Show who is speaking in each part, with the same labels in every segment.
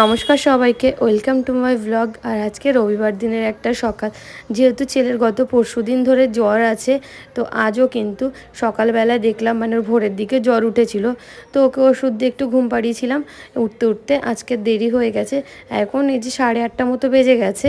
Speaker 1: নমস্কার সবাইকে, welcome to my vlog আর আজকে রবিবার দিনের একটা সকাল। যেহেতু ছেলের গত পরশু দিন ধরে জ্বর আছে, তো আজও কিন্তু সকালবেলা দেখলাম মানে ভোরের দিকে জ্বর উঠেছিল। তো ওকে ওষুধ দিয়ে একটু ঘুম পাড়িয়েছিলাম। উঠতে উঠতে আজকে দেরি হয়ে গেছে। এখন এই যে সাড়ে আটটা মতো বেজে গেছে।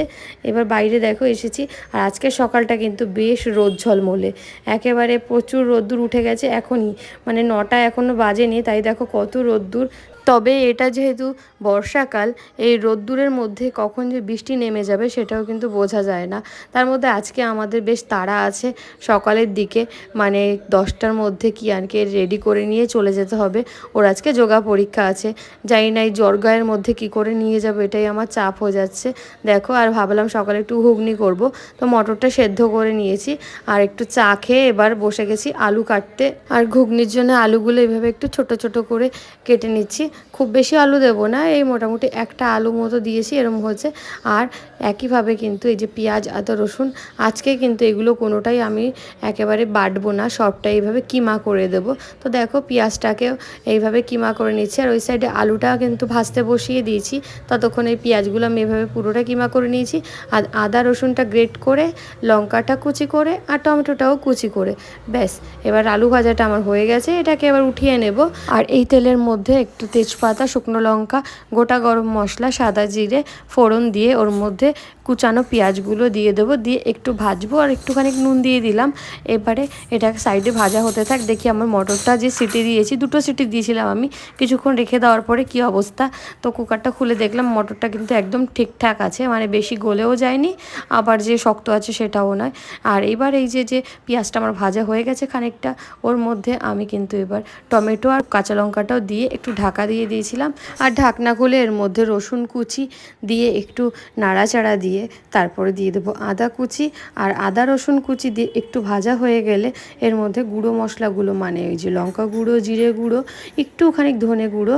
Speaker 1: এবার বাইরে দেখো, এসেছি। আর আজকে সকালটা কিন্তু বেশ রোদ ঝলমলে। একেবারে প্রচুর রোদ্দুর উঠে গেছে এখনই। মানে নটা এখনও বাজেনি, তাই দেখো কত রোদ্দুর। তবে এটা যেহেতু বর্ষাকাল, এই রোদ্দুরের মধ্যে কখন যে বৃষ্টি নেমে যাবে সেটাও কিন্তু বোঝা যায় না। তার মধ্যে আজকে আমাদের বেশ তাড়া আছে সকালের দিকে মানে দশটার মধ্যে কিয়ানকে রেডি করে নিয়ে চলে যেতে হবে। ওর আজকে যোগা পরীক্ষা আছে। জানি না এই জর্গায়ের মধ্যে কি করে নিয়ে যাব এটাই আমার চাপ হয়ে যাচ্ছে। দেখো, আর ভাবলাম সকালে একটু ঘুগনি করব, তো মটরটা সেদ্ধ করে নিয়েছি। আর একটু চা খেয়ে এবার বসে গেছি আলু কাটতে। আর ঘুগনির জন্য আলুগুলো এভাবে একটু ছোট ছোট করে কেটে নিচ্ছি। খুব বেশি আলু দেবো না, এই মোটামুটি একটা আলু মতো দিয়েছি, এরম হচ্ছে আর একইভাবে কিন্তু এই যে পেঁয়াজ, আদা, রসুন, আজকে কিন্তু এগুলো কোনোটাই আমি একেবারে বাটবো না, সবটাই এইভাবে কিমা করে দেবো। তো দেখো পেঁয়াজটাকেও এইভাবে কিমা করে নিচ্ছি, আর ওই সাইডে আলুটা কিন্তু ভাজতে বসিয়ে দিয়েছি। ততক্ষণ এই পেঁয়াজগুলো আমি এভাবে পুরোটা কিমা করে নিয়েছি, আর আদা, রসুনটা গ্রেট করে, লঙ্কাটা কুচি করে, আর টমেটোটাও কুচি করে। ব্যাস, এবার আলু ভাজাটা আমার হয়ে গেছে, এটাকে এবার উঠিয়ে নেব। আর এই তেলের মধ্যে একটু তেজপাতা, শুকনো লঙ্কা, গোটা গরম মশলা, সাদা জিরে, ফোড়ন দিয়ে ওর মধ্যে কুচানো পেঁয়াজগুলো দিয়ে দেবো। দিয়ে একটু ভাজবো আর একটুখানি নুন দিয়ে দিলাম। এবারে এটা সাইডে ভাজা হতে থাক, দেখি আমার মটরটা যে সিটি দিয়েছি, দুটো সিটি দিয়েছিলাম আমি। কিছুক্ষণ রেখে দেওয়ার পরে কি অবস্থা? তো কুকারটা খুলে দেখলাম, মটরটা কিন্তু একদম ঠিকঠাক আছে মানে বেশি গলেও যায়নি, আবার যে শক্ত আছে সেটাও নয়। আর এবার এই যে যে পেঁয়াজটা আমার ভাজা হয়ে গেছে খানিকটা, ওর মধ্যে আমি কিন্তু এবার টমেটো আর কাঁচা লঙ্কাটাও দিয়ে একটু ঢাকা দিয়েছিলাম। আর ঢাকনা খুলে এর মধ্যে রসুন কুচি দিয়ে একটু নাড়াচাড়া দিয়ে তারপরে দিয়ে দেবো আদা কুচি। আর আদা রসুন কুচি দিয়ে একটু ভাজা হয়ে গেলে এর মধ্যে গুঁড়ো মশলাগুলো মানে ওই যে লঙ্কা গুঁড়ো, জিরে গুঁড়ো একটুখানি ধনে গুঁড়ো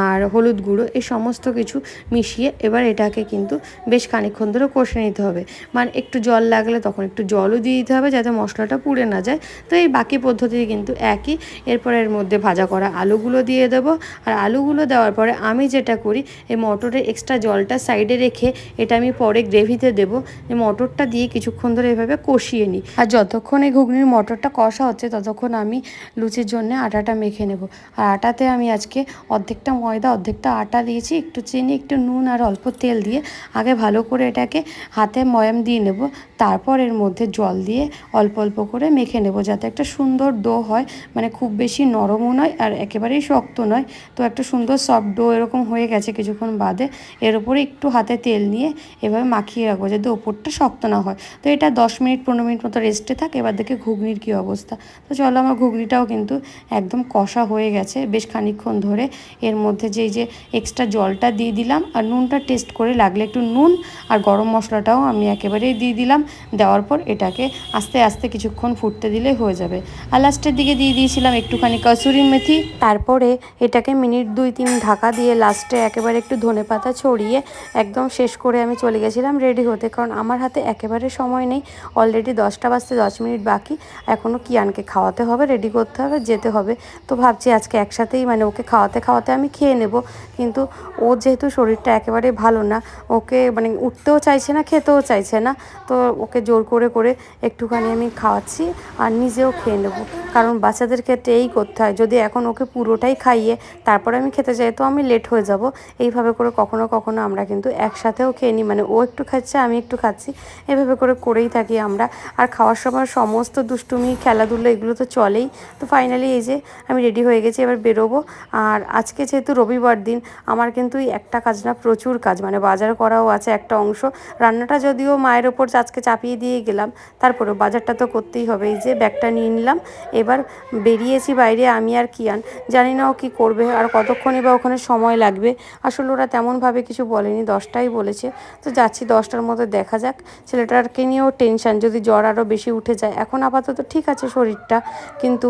Speaker 1: আর হলুদ গুঁড়ো এই সমস্ত কিছু মিশিয়ে এবার এটাকে কিন্তু বেশ খানিকক্ষণ ধরে কষে নিতে হবে। মানে একটু জল লাগলে তখন একটু জলও দিয়ে দিতে হবে যাতে মশলাটা পুড়ে না যায়। তো এই বাকি পদ্ধতি কিন্তু একই। এরপর এর মধ্যে ভাজা করা আলুগুলো দিয়ে দেবো। আর আলুগুলো দেওয়ার পরে আমি যেটা করি, এই মটরের এক্সট্রা জলটা সাইডে রেখে এটা আমি পরে গ্রেভিতে দেবো। মটরটা দিয়ে কিছুক্ষণ ধরে এভাবে কষিয়ে নিই। আর যতক্ষণ এই ঘুগনির মটরটা কষা হচ্ছে, ততক্ষণ আমি লুচির জন্য আটাটা মেখে নেব। আর আটাতে আমি আজকে অর্ধেকটা ময়দা, অর্ধেকটা আটা দিয়েছি, একটু চিনি, একটু নুন আর অল্প তেল দিয়ে আগে ভালো করে এটাকে হাতে ময়াম দিয়ে নেব। তারপর এর মধ্যে জল দিয়ে অল্প অল্প করে মেখে নেব, যাতে একটা সুন্দর ডো হয়। মানে খুব বেশি নরমও নয় আর একেবারেই শক্ত নয়। তো একটা সুন্দর সফট ডো এরকম হয়ে গেছে কিছুক্ষণ বাদে, এর উপরে একটু হাতে তেল নিয়ে এভাবে মাখিয়ে রাখব যাতে ওপরটা শক্ত না হয়। তো এটা দশ মিনিট, পনেরো মিনিট মতো রেস্টে থাকে, এবার দেখে ঘুগনির কী অবস্থা। তো চলো আমার ঘুগনিটাও কিন্তু একদম কষা হয়ে গেছে বেশ খানিকক্ষণ ধরে। এর মধ্যে যেই যে এক্সট্রা জলটা দিয়ে দিলাম আর নুনটা টেস্ট করে লাগলে একটু নুন আর গরম মশলাটাও আমি একেবারেই দিয়ে দিলাম। দেওয়ার পর এটাকে আস্তে আস্তে কিছুক্ষণ ফুটতে দিলে হয়ে যাবে। আর লাস্টের দিকে দিয়ে দিয়েছিলাম একটুখানি কসুরি মেথি। তারপরে এটাকে মিনিট দুই তিন ঢাকা দিয়ে লাস্টে একেবারে একটু ধনে পাতা ছড়িয়ে একদম শেষ করে আমি চলে গেছিলাম রেডি হতে। কারণ আমার হাতে একেবারে সময় নেই। অলরেডি দশটা বাজতে দশ মিনিট বাকি। এখনও কিয়ানকে খাওয়াতে হবে রেডি করতে হবে, যেতে হবে। তো ভাবছি আজকে একসাথেই মানে ওকে খাওয়াতে খাওয়াতে আমি খেয়ে নেব। কিন্তু ও যেহেতু শরীরটা একেবারে ভালো না, ওকে মানে উঠতেও চাইছে না, খেতেও চাইছে না। তো ওকে জোর করে করে একটুখানি আমি খাওয়াচ্ছি আর নিজেও খেয়ে নেব। কারণ বাচ্চাদের ক্ষেত্রে এই করতে হয়। যদি এখন ওকে পুরোটাই খাইয়ে তারপরে আমি খেতে যাই তো আমি লেট হয়ে যাব। এইভাবে করে কখনো কখনো আমরা কিন্তু একসাথেও খেয়ে নিই। মানে ও একটু খাচ্ছে, আমি একটু খাচ্ছি। এভাবে করে করেই থাকি আমরা। আর খাওয়ার সময় সমস্ত দুষ্টুমি, খেলাধুলো এগুলো তো চলেই। তো ফাইনালি এই যে আমি রেডি হয়ে গেছি, এবার বেরোবো। আর আজকে যেহেতু রবিবার দিন, আমার কিন্তু একটা কাজ না, প্রচুর কাজ। মানে বাজার করাও আছে একটা অংশ। রান্নাটা যদিও মায়ের ওপর আজকে চাপিয়ে দিয়ে গেলাম, তারপরেও বাজারটা তো করতেই হবে। এই যে ব্যাগটা নিয়ে নিলাম। এবার বেরিয়েছি বাইরে আমি আর কিয়ান। জানি না ও কী করবে, আর কতক্ষণই বা ওখানে সময় লাগবে। আসলে ওরা তেমনভাবে কিছু বলেনি, দশটাই বলেছে। তো যাচ্ছি দশটার মধ্যে দেখা যাক। ছেলেটারকে নিয়েও টেনশান, যদি জ্বর আরও বেশি উঠে যায়। এখন আপাতত ঠিক আছে শরীরটা, কিন্তু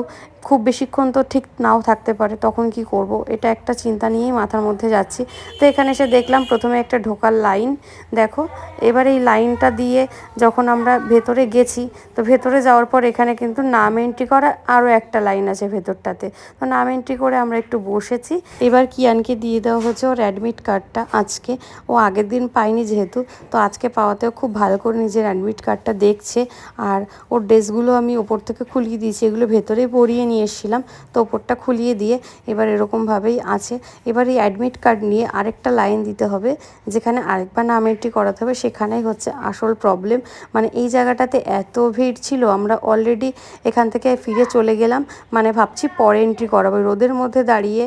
Speaker 1: খুব বেশিক্ষণ তো ঠিক নাও থাকতে পারে, তখন কি করব? এটা একটা চিন্তা নিয়েই মাথার মধ্যে যাচ্ছি। তো এখানে এসে দেখলাম প্রথমে একটা ঢোকার লাইন, দেখো। এবার এই লাইনটা দিয়ে যখন আমরা ভেতরে গেছি, তো ভেতরে যাওয়ার পর এখানে কিন্তু নাম এন্ট্রি করা আরও একটা লাইন আছে ভেতরটাতে। তো নাম এন্ট্রি করে আমরা একটু বসেছি। এবার কিয়ানকে দিয়ে দেওয়া হচ্ছে ওর অ্যাডমিট কার্ডটা আজকে। ও আগের দিন পায়নি যেহেতু, তো আজকে পাওয়াতেও খুব ভালো করে নিজের অ্যাডমিট কার্ডটা দেখছে। আর ওর ড্রেসগুলো আমি ওপর থেকে খুলিয়ে দিয়েছি, এগুলো ভেতরেই পরিয়ে নিয়ে এসেছিলাম, তো ওপরটা খুলিয়ে দিয়ে এবার এরকমভাবেই আছে। এবার এই অ্যাডমিট কার্ড নিয়ে আরেকটা লাইন দিতে হবে, যেখানে আরেকবার নাম এন্ট্রি করাতে হবে, সেখানেই হচ্ছে আসল প্রবলেম মানে এই জায়গাটাতে এত ভিড় ছিল, আমরা অলরেডি এখান থেকে ফিরে চলে গেলাম। মানে ভাবছি পরে এন্ট্রি করাবো। রোদের মধ্যে দাঁড়িয়ে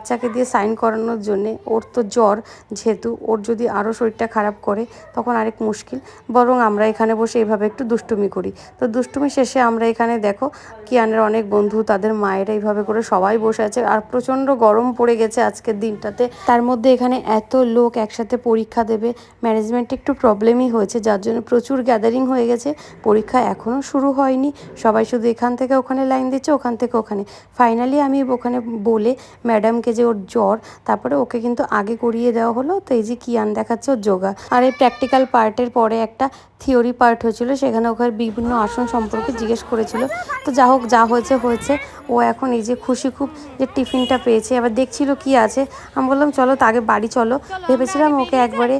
Speaker 1: বাচ্চাকে দিয়ে সাইন করানোর জন্যে ওর তো জ্বর যেহেতু, ওর যদি আরও শরীরটা খারাপ করে তখন আরেক মুশকিল। বরং আমরা এখানে বসে এভাবে একটু দুষ্টুমি করি। তো দুষ্টুমি শেষে আমরা এখানে দেখো, কিয়ানের অনেক বন্ধু, তাদের মায়েরা এইভাবে করে সবাই বসে আছে। আর প্রচণ্ড গরম পড়ে গেছে আজকের দিনটাতে। তার মধ্যে এখানে এত লোক একসাথে পরীক্ষা দেবে ম্যানেজমেন্টে একটু প্রবলেমই হয়েছে, যার জন্য প্রচুর গ্যাদারিং হয়ে গেছে। পরীক্ষা এখনও শুরু হয়নি। সবাই শুধু এখান থেকে ওখানে লাইন দিচ্ছে, ওখান থেকে ওখানে। ফাইনালি আমি ওখানে বলে ম্যাডামকে যে ওর জ্বর, তারপরে ওকে কিন্তু আগে করিয়ে দেওয়া হলো। তো এই যে কিয়ান দেখাচ্ছে ওর যোগা। আর এই প্র্যাকটিক্যাল পার্টের পরে একটা থিওরি পার্ট হয়েছিল, সেখানে ওখানে বিভিন্ন আসন সম্পর্কে জিজ্ঞেস করেছিল। তো যা হোক, যা হয়েছে হয়েছে। ও এখন এই যে খুশি খুব যে টিফিনটা পেয়েছে। আবার দেখছিল কি আছে। আমি বললাম, চলো, তো আগে বাড়ি চলো। ভেবেছিলাম ওকে একবারে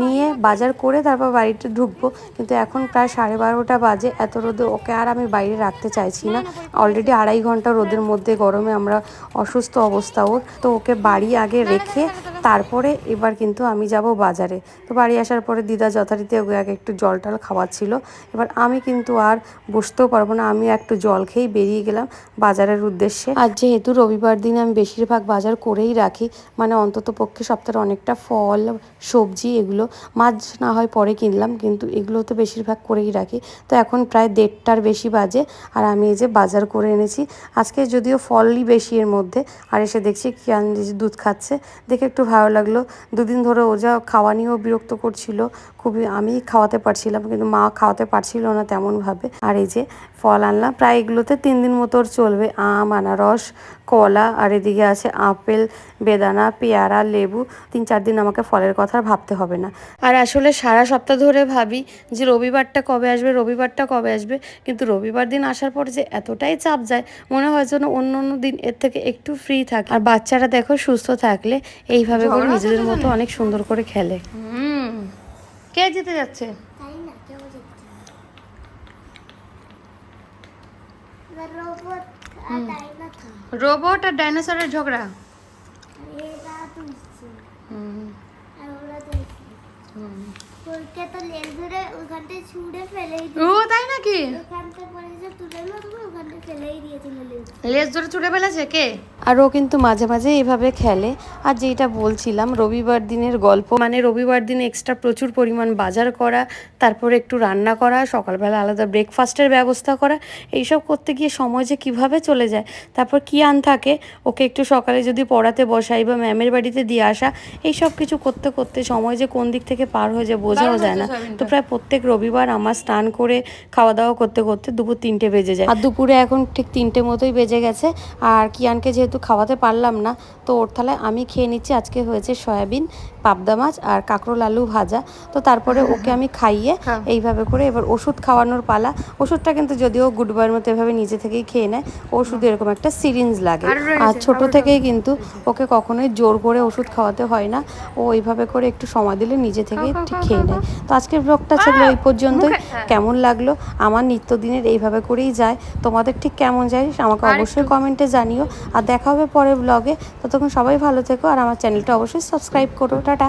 Speaker 1: নিয়ে বাজার করে তারপর বাড়িতে ঢুকবো। কিন্তু এখন প্রায় সাড়ে বারোটা বাজে, এত রোদে ওকে আর আমি বাইরে রাখতে চাইছি না। অলরেডি আড়াই ঘণ্টা রোদের মধ্যে গরমে আমরা অসুস্থ অবস্থা ওর তো ওকে বাড়ি আগে রেখে তারপরে এবার কিন্তু আমি যাব বাজারে। তো বাড়ি আসার পরে দিদা যথারীতি ওকে আগে একটু জল টল খাওয়াচ্ছিল। এবার আমি কিন্তু আর বসতেও পারব না, আমি একটু জল খেয়েই বেরিয়ে গেলাম বাজারের উদ্দেশ্যে। আর যেহেতু রবিবার দিন আমি বেশিরভাগ বাজার করেই রাখি মানে অন্তত পক্ষে সপ্তাহে অনেকটা ফল, সবজি এগুলো মাছ না হয় পরে কিনলাম, কিন্তু এগুলো তো বেশিরভাগ করেই রাখি। তো এখন প্রায় দেড়টার বেশি বাজে আর আমি এই যে বাজার করে এনেছি। আজকে যদিও ফলই বেশি এর মধ্যে, আর এসে দেখছি যে দুধ খাচ্ছে, দেখে একটু ভালো লাগল। দুদিন ধরে ও যা খাওয়া নিয়েও বিরক্ত করছিল। খুবই আমি খাওয়াতে পারছিলাম কিন্তু মা খাওয়াতে পারছিল না তেমনভাবে। আর এই যে ফল আনলাম প্রায় এগুলোতে তিন দিন মতো চলবে। আম আনারস কলা আর এদিকে আছে আপেল বেদানা পেয়ারা লেবু। তিন চার দিন আমাকে ফলের কথা ভাবতে হবে না। আর আসলে সারা সপ্তাহ ধরে ভাবি যে রবিবারটা কবে আসবে রবিবারটা কবে আসবে। কিন্তু রবিবার দিন আসার পর যে এতটাই চাপ যায় মনে হয় যেন অন্য অন্য দিন এর থেকে একটু ফ্রি থাকে। আর বাচ্চারা দেখো সুস্থ থাকলে এইভাবে করে নিজেদের মতো অনেক সুন্দর করে খেলে। হুম। কে যেতে যাচ্ছে? রোবট আর ডাইনোসরের ঝগড়া। হুম
Speaker 2: লেজ ধরে ওখানটায় ছুঁড়ে ফেলেই
Speaker 1: ও তাই নাকি?
Speaker 2: ওখানটা পরে যে তুলে ওখানটা ফেলেই দিয়েছিল লেজ।
Speaker 1: লেজ ধরে ছুটে ফেলেছে? কে? আর ও কিন্তু মাঝে মাঝে এইভাবে খেলে। আর যেটা বলছিলাম রবিবার দিনের গল্প মানে রবিবার দিন এক্সট্রা প্রচুর পরিমাণ বাজার করা তারপরে একটু রান্না করা সকালবেলা আলাদা ব্রেকফাস্টের ব্যবস্থা করা এইসব করতে গিয়ে সময় যে কীভাবে চলে যায় তারপর কি আন থাকে ওকে একটু সকালে যদি পড়াতে বসাই বা ম্যামের বাড়িতে দিয়ে আসা এই সব কিছু করতে করতে সময় যে কোন দিক থেকে পার হয়ে যায় বোঝাও যায় না। তো প্রায় প্রত্যেক রবিবার আমার স্নান করে খাওয়া দাওয়া করতে করতে দুপুর তিনটে বেজে যায়। আর দুপুরে এখন ঠিক তিনটে মতোই বেজে গেছে। আর কিয়ানকে যেহেতু খাওয়াতে পারলাম না তো ওর থালায় আমি খেয়ে নিচ্ছি। আজকে হয়েছে সয়াবিন পাবদা মাছ আর কাঁকরোল আলু ভাজা। তো তারপরে ওকে আমি খাইয়ে এইভাবে করে এবার ওষুধ খাওয়ানোর পালা। ওষুধটা কিন্তু যদিও গুড বয়ের মতো এভাবে নিজে থেকেই খেয়ে নেয় ওষুধ এরকম একটা সিরিঞ্জ লাগে। আর ছোট থেকেই কিন্তু ওকে কখনোই জোর করে ওষুধ খাওয়াতে হয় না। ও এইভাবে করে একটু সময় দিলে নিজে থেকেই ঠিক খেয়ে নেয় তো আজকের ব্লগটা ছিল এই পর্যন্তই। কেমন লাগল? আমার নিত্যদিনের এইভাবে করেই যায়। তোমাদের ঠিক কেমন যায় আমাকে অবশ্যই কমেন্টে জানিও। আর দেখা হবে পরের ব্লগে ততক্ষণ সবাই ভালো থেকো। আর আমার চ্যানেলটা অবশ্যই সাবস্ক্রাইব করো। টাটা।